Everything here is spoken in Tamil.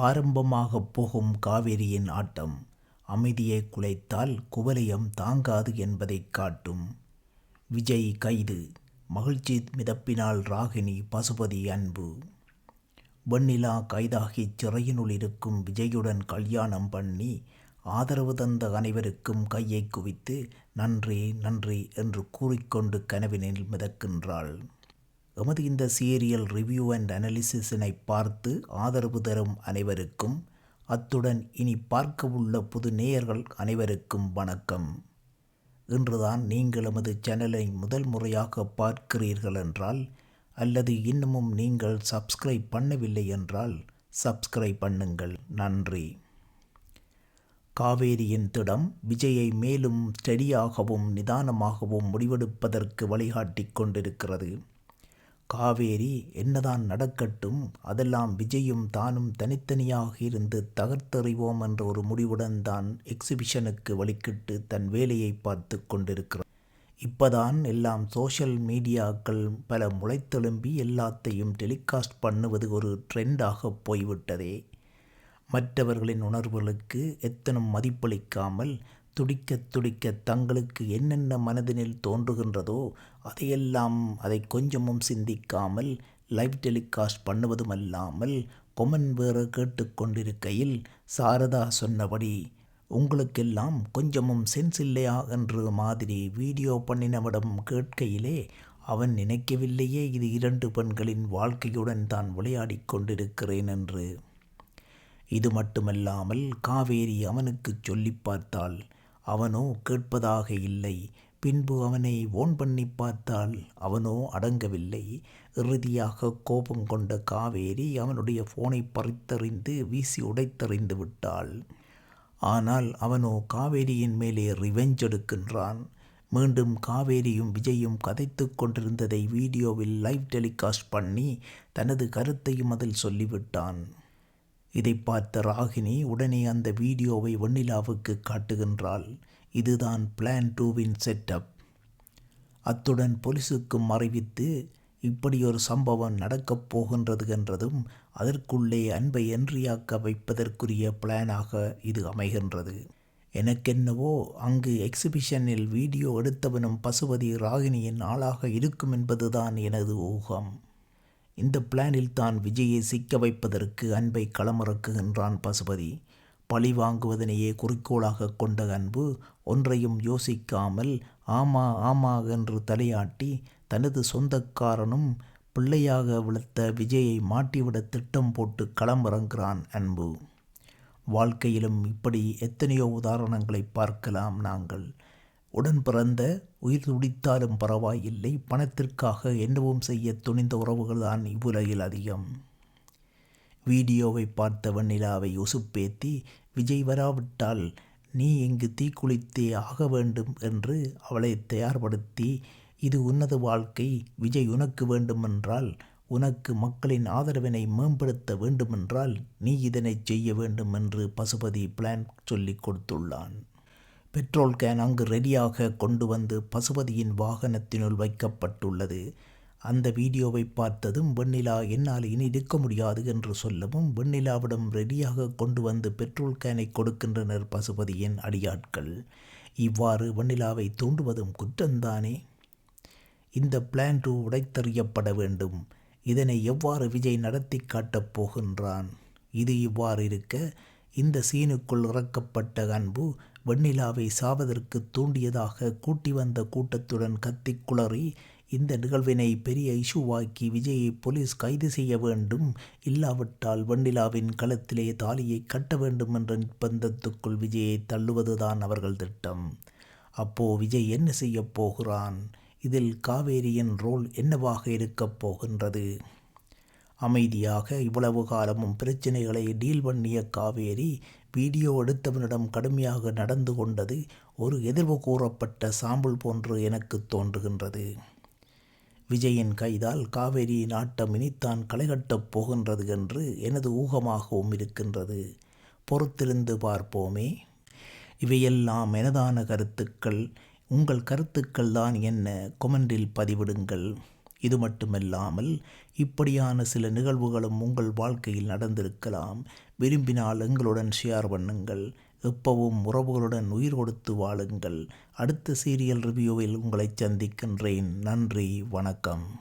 ஆரம்பமாகப் போகும் காவேரியின் ஆட்டம் அமைதியை குலைத்தால் குவலயம் தாங்காது என்பதைக் காட்டும். விஜய் கைது மகிழ்ச்சி மிதப்பினால் ராகினி பசுபதி அன்பு. வெண்ணிலா கைதாகி சிறையினுள் இருக்கும் விஜயுடன் கல்யாணம் பண்ணி ஆதரவு தந்த அனைவருக்கும் கையை குவித்து நன்றி நன்றி என்று கூறிக்கொண்டு கனவினில் மிதக்கின்றாள். எமது இந்த சீரியல் ரிவ்யூ அண்ட் அனாலிசிஸினை பார்த்து ஆதரவு தரும் அனைவருக்கும் அத்துடன் இனி பார்க்கவுள்ள புது நேயர்கள் அனைவருக்கும் வணக்கம். இன்றுதான் நீங்கள் எமது சேனலை முதல் முறையாக பார்க்கிறீர்கள் என்றால் அல்லது இன்னமும் நீங்கள் சப்ஸ்கிரைப் பண்ணவில்லை என்றால் சப்ஸ்கிரைப் பண்ணுங்கள். நன்றி. காவேரியின் திடம் விஜயை மேலும் ஸ்டெடியாகவும் நிதானமாகவும் முடிவெடுப்பதற்கு வழிகாட்டி கொண்டிருக்கிறது. காவேரி என்னதான் நடக்கட்டும் அதெல்லாம் விஜயும் தானும் தனித்தனியாக இருந்து தகர்த்தறிவோம் என்ற ஒரு முடிவுடன் தான் எக்ஸிபிஷனுக்கு வழிக்கிட்டு தன் வேலையை பார்த்து கொண்டிருக்கிறார் இப்போதான் எல்லாம் சோஷியல் மீடியாக்கள் பல முளைத்தெழும்பி எல்லாத்தையும் டெலிகாஸ்ட் பண்ணுவது ஒரு ட்ரெண்டாக போய்விட்டதே. மற்றவர்களின் உணர்வுகளுக்கு எத்தனும் மதிப்பளிக்காமல் துடிக்க துடிக்க தங்களுக்கு என்னென்ன மனதினில் தோன்றுகின்றதோ அதையெல்லாம் அதை கொஞ்சமும் சிந்திக்காமல் லைவ் டெலிகாஸ்ட் பண்ணுவதுமல்லாமல் கொமன் வேறு கேட்டுக்கொண்டிருக்கையில் சாரதா சொன்னபடி உங்களுக்கெல்லாம் கொஞ்சமும் சென்ஸ் இல்லையா? என்று மாதிரி வீடியோ பண்ணினவிடம் கேட்கையிலே அவன் நினைக்கவில்லையே இது இரண்டு பெண்களின் வாழ்க்கையுடன் தான் விளையாடிக் கொண்டிருக்கிறேன் என்று. இது மட்டுமல்லாமல் காவேரி அவனுக்கு சொல்லி பார்த்தாள் அவனோ கேட்பதாக இல்லை. பின்பு அவனை ஓன் பண்ணி பார்த்தால் அவனோ அடங்கவில்லை. இறுதியாக கோபம் கொண்ட காவேரி அவனுடைய ஃபோனை பறித்தறிந்து வீசி உடைத்தறிந்து விட்டாள். ஆனால் அவனோ காவேரியின் மேலே ரிவெஞ்ச் எடுக்கின்றான். மீண்டும் காவேரியும் விஜயும் கதைத்து கொண்டிருந்ததை வீடியோவில் லைவ் டெலிகாஸ்ட் பண்ணி தனது கருத்தையும் அதில் சொல்லிவிட்டான். இதை பார்த்த ராகினி உடனே அந்த வீடியோவை வெண்ணிலாவுக்கு காட்டுகின்றாள். இதுதான் பிளான் டூவின் செட்டப் அத்துடன் போலீஸுக்கும் அறிவித்து இப்படி ஒரு சம்பவம் நடக்கப் போகின்றது என்றதும் அதற்குள்ளே அன்பை என்றியாக்க வைப்பதற்குரிய பிளானாக இது அமைகின்றது. எனக்கென்னவோ அங்கு எக்ஸிபிஷனில் வீடியோ எடுத்தவனும் பசுபதி ராகினியின் ஆளாக இருக்கும் என்பதுதான் எனது ஊகம். இந்த பிளானில் தான் விஜயை சிக்க வைப்பதற்கு அன்பை களமிறக்குகின்றான் பசுபதி. பழி வாங்குவதனையே குறிக்கோளாக கொண்ட அன்பு ஒன்றையும் யோசிக்காமல் ஆமா ஆமா என்று தலையாட்டி தனது சொந்தக்காரனும் பிள்ளையாக விழுத்த விஜயை மாட்டிவிட திட்டம் போட்டு களமிறங்குகிறான் அன்பு. வாழ்க்கையிலும் இப்படி எத்தனையோ உதாரணங்களை பார்க்கலாம் நாங்கள். உடன் பிறந்த உயிர் துடித்தாலும் பரவாயில்லை பணத்திற்காக என்னவும் செய்ய துணிந்த உறவுகள் தான் இவ்வுலகில் அதிகம். வீடியோவை பார்த்த வெண்ணிலாவை உசுப்பேத்தி விஜய் வராவிட்டால் நீ இங்கு தீக்குளித்தே ஆக வேண்டும் என்று அவளை தயார்படுத்தி இது உன்னது வாழ்க்கை விஜய் உனக்கு வேண்டுமென்றால் உனக்கு மக்களின் ஆதரவினை மேம்படுத்த வேண்டுமென்றால் நீ இதனை செய்ய வேண்டும் என்று பசுபதி பிளான் சொல்லிக் கொடுத்துள்ளான். பெட்ரோல் கேன் அங்கு ரெடியாக கொண்டு வந்து பசுபதியின் வாகனத்தினுள் வைக்கப்பட்டுள்ளது. அந்த வீடியோவை பார்த்ததும் வெண்ணிலா என்னால் இனி இருக்க முடியாது என்று சொல்லவும் வெண்ணிலாவிடம் ரெடியாக கொண்டு வந்து பெட்ரோல் கேனை கொடுக்கின்றனர் பசுபதியின் அடியாட்கள். இவ்வாறு வெண்ணிலாவை தூண்டுவதும் குற்றம்தானே? இந்த பிளான் டூ உடைத்தறியப்பட வேண்டும். இதனை எவ்வாறு விஜய் நடத்தி காட்டப் போகின்றான்? இது இவ்வாறு இருக்க இந்த சீனுக்குள் இறக்கப்பட்ட அன்பு வெண்ணிலாவை சாவதற்கு தூண்டியதாக கூட்டி வந்த கூட்டத்துடன் கத்தி குளறி இந்த நிகழ்வினை பெரிய இஷுவாக்கி விஜயை போலீஸ் கைது செய்ய வேண்டும். இல்லாவிட்டால் வெண்ணிலாவின் களத்திலே தாலியை கட்ட வேண்டும் என்ற நிர்பந்தத்துக்குள் விஜயை தள்ளுவதுதான் அவர்கள் திட்டம். அப்போ விஜய் என்ன செய்யப் போகிறான்? இதில் காவேரியின் ரோல் என்னவாக இருக்கப் போகின்றது? அமைதியாக இவ்வளவு காலமும் பிரச்சனைகளை டீல் பண்ணிய காவேரி வீடியோ எடுத்தவனிடம் கடுமையாக நடந்து கொண்டது ஒரு எதிர்வு கூறப்பட்ட சாம்பிள் போன்று எனக்கு தோன்றுகின்றது. விஜயின் கைதால் காவேரியின் ஆட்டம் இனித்தான் களைகட்டப் போகின்றது என்று எனது ஊகமாகவும் இருக்கின்றது. பொறுத்திருந்து பார்ப்போமே. இவையெல்லாம் எனதான கருத்துக்கள். உங்கள் கருத்துக்கள் தான் என்ன? கொமெண்டில் பதிவிடுங்கள். இது மட்டுமல்லாமல் இப்படியான சில நிகழ்வுகளும் உங்கள் வாழ்க்கையில் நடந்திருக்கலாம். விரும்பினால் எங்களுடன் ஷேர் பண்ணுங்கள். எப்பவும் உறவுகளுடன் உயிர் கொடுத்து வாழுங்கள். அடுத்த சீரியல் ரிவ்யூவில் உங்களை சந்திக்கின்றேன். நன்றி. வணக்கம்.